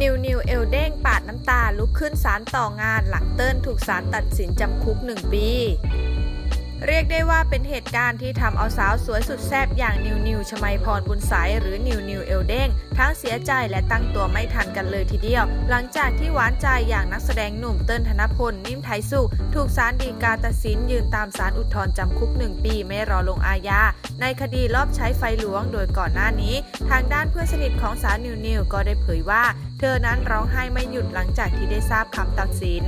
นิวนิวเอลเด้งปาดน้ำตาลุกขึ้นศาลต่องานหลังเติ้ลถูกศาลตัดสินจำคุก 1 ปี เรียกได้ว่าเป็นเหตุการณ์ที่ทำเอาสาวสวยสุดแซ่บอย่างนิวนิวชมัยพรบุญสายหรือนิวนิวเอลเด้งทั้งเสียใจและตั้งตัวไม่ทันกันเลยทีเดียว หลังจากที่หวานใจอย่างนักแสดงหนุ่มเติ้ลธนพลนิ่มไทยสุขถูกศาลฎีกาตัดสินยืนตามศาลอุทธรณ์จำคุก1ปีไม่รอลงอาญาในคดีลอบใช้ไฟหลวงโดยก่อนหน้านี้ ทางด้านเพื่อนสนิทของสาวนิวนิวก็ได้เผยว่า เธอนั้นร้องไห้ไม่หยุดหลังจากที่ได้ทราบคำตัดสิน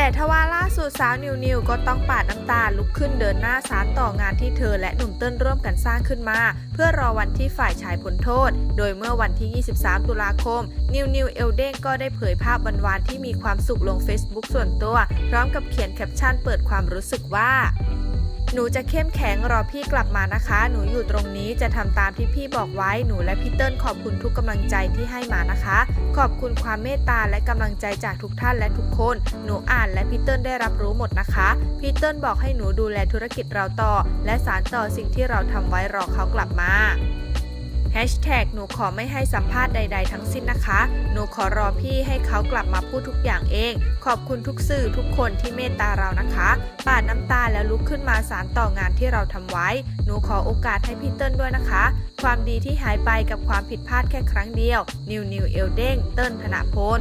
แต่ทว่าล่าสุดสาวนิวนิวก็ต้องปาดน้ำตาลุกขึ้นเดินหน้าสารต่องานที่เธอและหนุ่มเติ้ลร่วมกันสร้างขึ้นมา เพื่อรอวันที่ฝ่ายชายพ้นโทษ โดยเมื่อวันที่ 23 ตุลาคม นิวนิวเอลเด้งก็ได้เผยภาพวันวานที่มีความสุขลง Facebook ส่วนตัว พร้อมกับเขียนแคปชั่นเปิดความรู้สึกว่า หนูจะเข้มแข็งรอพี่กลับมานะคะ หนูอยู่ตรงนี้จะทำตามที่พี่บอกไว้ หนูและพี่เติ้ลขอบคุณทุกกำลังใจที่ให้มานะคะ ขอบคุณความเมตตาและกำลังใจจากทุกท่านและทุกคน หนูอ่านและพี่เติ้ลได้รับรู้หมดนะคะ พี่เติ้ลบอกให้หนูดูแลธุรกิจเราต่อ และสารต่อสิ่งที่เราทำไว้รอเขากลับมา Hashtag หนูขอไม่ให้สัมภาษณ์ใด ๆ ทั้งสิ้นนะคะ หนูขอรอพี่ให้เขากลับมาพูดทุกอย่างเอง ขอบคุณทุกสื่อทุกคนที่เมตตาเรานะคะ ปาดน้ำตาแล้วลุกขึ้นมาสารต่องานที่เราทำไว้ หนูขอโอกาสให้พี่เติ้ลด้วยนะคะ ความดีที่หายไปกับความผิดพลาดแค่ครั้งเดียว นิวนิวเอลเด้งเติ้ลธนพล